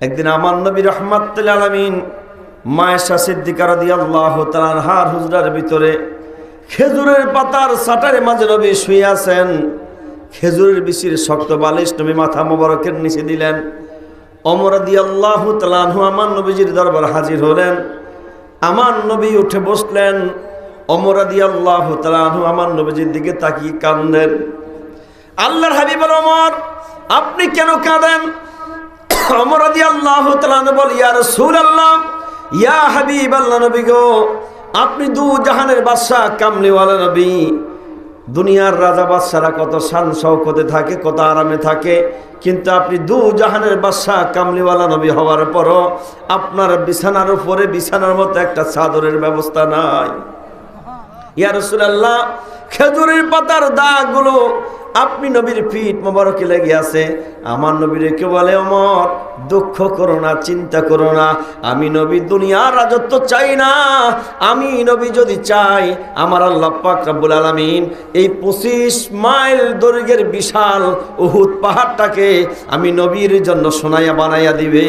একদিন আমার নবী রহমাতুল আলমিন মায়েশা সিদ্দিকার দিয়ে আল্লাহ হার হুজরার ভিতরে খেজুরের পাতার সাটারে মাঝে নবী শুয়ে আছেন। খেজুরের বিশির শক্ত বালিশ নবী মাথা মোবারকের নিচে দিলেন। অমর দিয়ে আল্লাহ তালানহু আমার নবীজির দরবার হাজির হলেন। আমার নবী উঠে বসলেন। অমর অমরাদি আল্লাহ তালানহু আমার নবীজির দিকে তাকিয়ে কান্দেন আল্লাহর হাবিব অমর আপনি কেন কাঁদেন? ইয়া নবী গো, আপনি দু জাহানের বাদশাহ, কামলিওয়ালা নবী। দুনিয়ার রাজা বাদশারা কত শান শৌকতে থাকে, কত আরামে থাকে, কিন্তু আপনি দু জাহানের বাদশাহ, কামলিওয়ালা নবী হওয়ার পরও আপনার বিছানার উপরে বিছানার মতো একটা চাদরের ব্যবস্থা নাই। ইয়া রসুলাল্লাহ, খেজুরের পাতার দাগগুলো আপনি নবীর পিঠ মোবারকে লেগে আছে। আমার নবীর কে বলে অমর দুঃখ করো না, চিন্তা করো না। আমি নবী দুনিয়ার রাজত্ব চাই না। আমি নবী যদি চাই, আমার আল্লাহ পাক রাব্বুল আলামিন এই পঁচিশ মাইল দৈর্ঘ্যের বিশাল উহুদ পাহাড়টাকে আমি নবীর জন্য সোনাইয়া বানাইয়া দিবে।